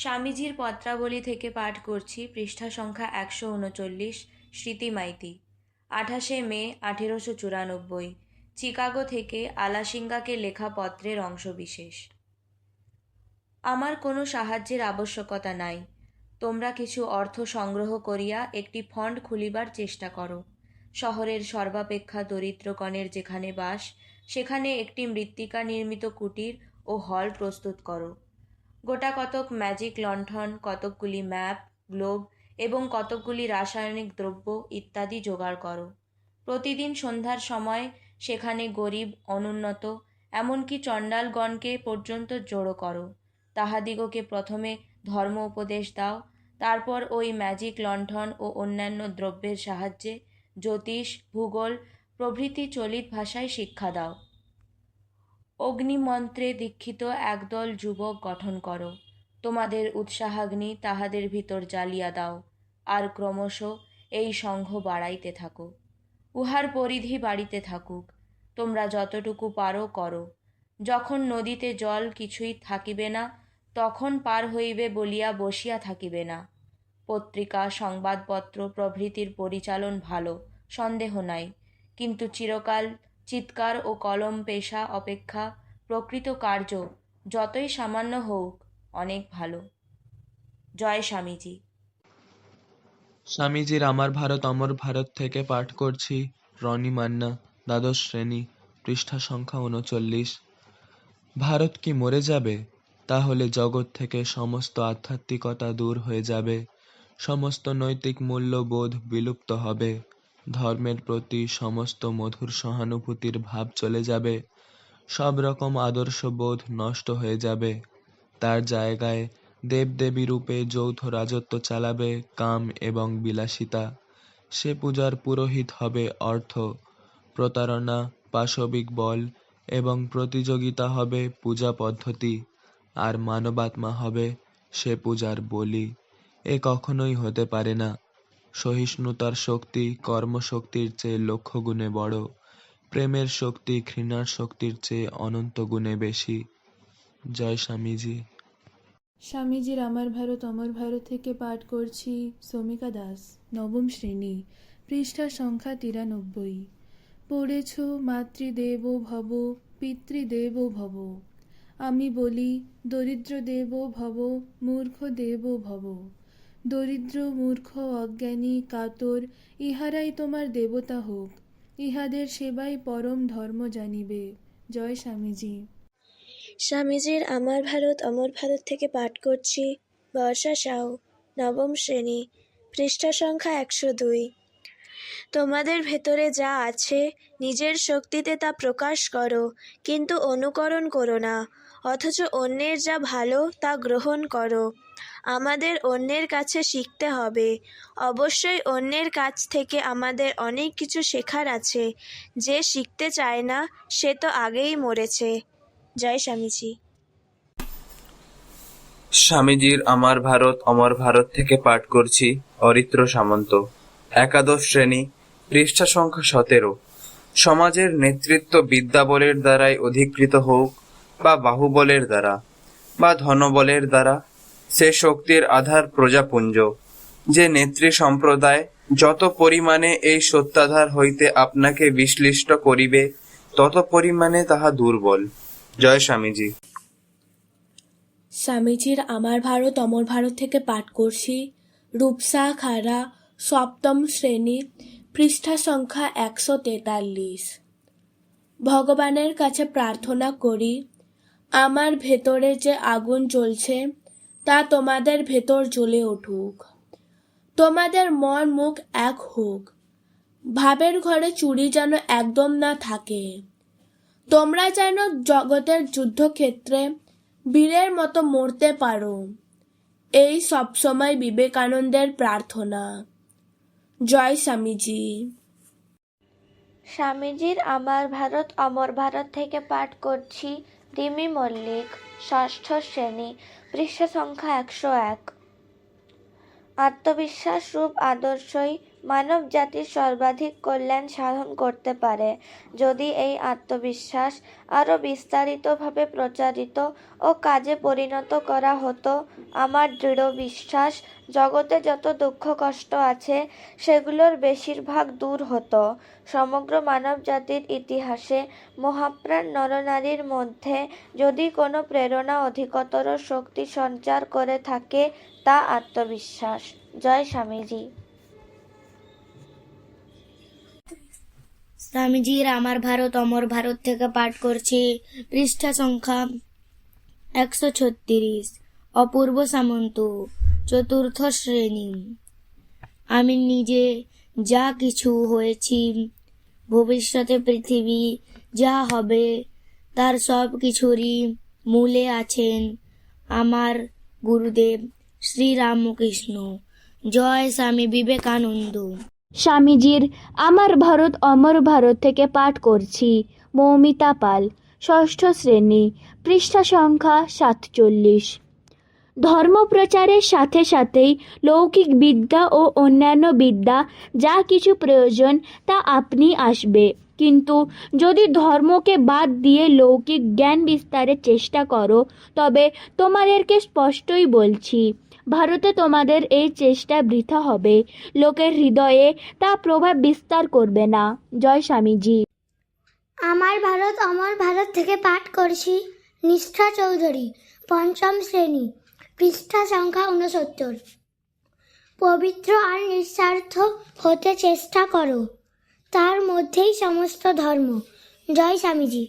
স্বামীজির পত্রাবলী থেকে পাঠ করছি পৃষ্ঠা সংখ্যা একশো উনচল্লিশ, স্মৃতি মাইতি। আঠাশে মে, আঠেরোশো চুরানব্বই। চিকাগো থেকে আলাসিঙ্গাকে লেখা পত্রের অংশবিশেষ। আমার কোনো সাহায্যের আবশ্যকতা নাই। তোমরা কিছু অর্থ সংগ্রহ করিয়া একটি ফন্ড খুলিবার চেষ্টা করো। শহরের সর্বাপেক্ষা দরিদ্রগণের যেখানে বাস, সেখানে একটি মৃত্তিকা নির্মিত কুটির ও হল প্রস্তুত করো। গোটা কতক ম্যাজিক লণ্ঠন, কতকগুলি ম্যাপ গ্লোব এবং কতকগুলি রাসায়নিক দ্রব্য ইত্যাদি জোগাড় করো। প্রতিদিন সন্ধ্যার সময় সেখানে গরিব, অনুন্নত, এমনকি চণ্ডালগণকে পর্যন্ত জড়ো করো। তাহাদিগকে প্রথমে ধর্ম উপদেশ দাও, তারপর ওই ম্যাজিক লণ্ঠন ও অন্যান্য দ্রব্যের সাহায্যে জ্যোতিষ, ভূগোল প্রভৃতি চলিত ভাষায় শিক্ষা দাও। অগ্নিমন্ত্রে দীক্ষিত একদল যুবক গঠন করো। তোমাদের উৎসাহাগ্নি তাহাদের ভিতর জ্বালিয়া দাও, আর ক্রমশ এই সংঘ বাড়াইতে থাকো। উহার পরিধি বাড়িতে থাকুক, তোমরা যতটুকু পারো করো। যখন নদীতে জল কিছুই থাকিবে না, তখন পার হইবে বলিয়া বসিয়া থাকিবে না। পত্রিকা, সংবাদপত্র প্রভৃতির পরিচালন ভালো, সন্দেহ নাই, কিন্তু চিরকাল চিৎকার ও কলম পেশা অপেক্ষা প্রকৃত কার্য যতই সামান্য হোক অনেক ভালো। জয় স্বামীজি। স্বামীজির আমার ভারত, অমর ভারত থেকে পাঠ করছি রনি মান্না, দ্বাদশ শ্রেণি, পৃষ্ঠা সংখ্যা উনচল্লিশ। ভারত কি মরে যাবে? তাহলে জগৎ থেকে সমস্ত আধ্যাত্মিকতা দূর হয়ে যাবে। সমস্ত নৈতিক মূল্যবোধ বিলুপ্ত হবে। ধর্মের প্রতি সমস্ত মধুর সহানুভূতির ভাব চলে যাবে। সব রকম আদর্শবোধ নষ্ট হয়ে যাবে। তার জায়গায় দেবদেবী রূপে যৌথ রাজত্ব চালাবে কাম এবং বিলাসিতা। সে পূজার পুরোহিত হবে অর্থ, প্রতারণা, পাশবিক বল এবং প্রতিযোগিতা হবে পূজা পদ্ধতি। আর মানবাত্মা হবে সে পূজার বলি। এ কখনোই হতে পারে না। সহিষ্ণুতার শক্তি কর্মশক্তির চেয়ে লক্ষ গুণে বড়। প্রেমের শক্তি ঘৃণার শক্তির চেয়ে অনন্ত গুণে বেশি। জয় স্বামীজি। স্বামীজির আমার ভারত, অমর ভারত থেকে পাঠ করছি সমিকা দাস, নবম শ্রেণি, পৃষ্ঠা সংখ্যা তিরানব্বই। পড়েছ, মাতৃদেব ভব, পিতৃদেব ভব। আমি বলি, দরিদ্র দেব ভব, মূর্খ দেব ভব। দরিদ্র, মূর্খ, অজ্ঞানী, কাতর, ইহারাই তোমার দেবতা হোক। ইহাদের সেবাই পরম ধর্ম জানিবে। জয় স্বামীজি। স্বামীজির আমার ভারত, অমর ভারত থেকে পাঠ করছি। বর্ষা সাউ, নবম শ্রেণি, পৃষ্ঠা সংখ্যা একশো দুই। তোমাদের ভেতরে যা আছে, নিজের শক্তিতে তা প্রকাশ করো, কিন্তু অনুকরণ করো না। অথচ অন্যের যা ভালো, তা গ্রহণ করো। আমাদের অন্যের কাছে শিখতে হবে। অবশ্যই অন্যের কাছ থেকে আমাদের অনেক কিছু শেখার আছে। যে শিখতে চায় না, সে তো আগেই মরেছে। জয় স্বামীজি। স্বামীজির আমার ভারত, অমর ভারত থেকে পাঠ করছি, অরিত্র সামন্ত। একাদশ শ্রেণি, পৃষ্ঠা সংখ্যা সতেরো। সমাজের নেতৃত্ব বিদ্যাবলের দ্বারাই অধিকৃত হোক বা বাহুবলের দ্বারা বা ধনবলের দ্বারা সে শক্তির আধার প্রজাপুঞ্জ, যে নেত্রী সম্প্রদায় যত পরিমাণে এই সত্যাধার হইতে আপনাকে বিশ্লিষ্ট করিবে, তত পরিমাণে তাহা দুর্বল। জয় স্বামীজি। স্বামীজির আমার ভারত, অমর ভারত থেকে পাঠ করছি। রূপসা খারা, সপ্তম শ্রেণি, পৃষ্ঠা সংখ্যা একশো তেতাল্লিশ। ভগবানের কাছে প্রার্থনা করি আমার ভেতরে যে আগুন জ্বলছে, তা তোমাদের ভেতর জ্বলে উঠুক। তোমাদের মন মুখ এক হোক। ভাবের ঘরে চুরি যেন একদম না থাকে। তোমরা যেন জগতের যুদ্ধক্ষেত্রে বীরের মতো মরতে পারো। এই সবসময় বিবেকানন্দের প্রার্থনা। জয় স্বামীজি। স্বামীজির আমার ভারত, অমর ভারত থেকে পাঠ করছি। রিমি মল্লিক ষষ্ঠ শ্রেণি পৃষ্ঠা সংখ্যা একশো এক। আত্মবিশ্বাস রূপ আদর্শই মানব জাতির সর্বাধিক কল্যাণ সাধন করতে পারে। যদি এই আত্মবিশ্বাস আরও বিস্তারিতভাবে প্রচারিত ও কাজে পরিণত করা হতো, আমার দৃঢ় বিশ্বাস জগতে যত দুঃখ কষ্ট আছে, সেগুলোর বেশিরভাগ দূর হতো। সমগ্র মানব জাতির ইতিহাসে মহাপ্রাণ নরনারীর মধ্যে যদি কোনো প্রেরণা অধিকতর শক্তি সঞ্চার করে থাকে, তা আত্মবিশ্বাস। জয় স্বামীজি। স্বামীজির আমার ভারত, অমর ভারত থেকে পাঠ করছি। পৃষ্ঠা সংখ্যা একশো ছত্রিশ। অপূর্ব সামন্ত, চতুর্থ শ্রেণি। আমি নিজে যা কিছু হয়েছি, ভবিষ্যতে পৃথিবী যা হবে, তার সব কিছুরই মূলে আছেন আমার গুরুদেব শ্রীরামকৃষ্ণ জয় স্বামী বিবেকানন্দ। স্বামীজির, আমার ভারত অমর ভারত থেকে পাঠ করছি, মৌমিতা পাল, ষষ্ঠ শ্রেণি, পৃষ্ঠা সংখ্যা সাতচল্লিশ। ধর্মপ্রচারের সাথে সাথেই লৌকিক বিদ্যা ও অন্যান্য বিদ্যা যা কিছু প্রয়োজন তা আপনি আসবে। কিন্তু যদি ধর্মকে বাদ দিয়ে লৌকিক জ্ঞান বিস্তারের চেষ্টা করো, তবে তোমাদেরকে স্পষ্টই বলছি ভারতে তোমাদের এই চেষ্টা বৃথা হবে। লোকের হৃদয়ে তা প্রভাব বিস্তার করবে না। জয় স্বামীজি। আমার ভারত অমর ভারত থেকে পাঠ করছি নিষ্ঠা চৌধুরী, পঞ্চম শ্রেণি, পৃষ্ঠা সংখ্যা উনসত্তর পবিত্র আর নিঃস্বার্থ হতে চেষ্টা করো। তার মধ্যেই সমস্ত ধর্ম। জয় স্বামীজি।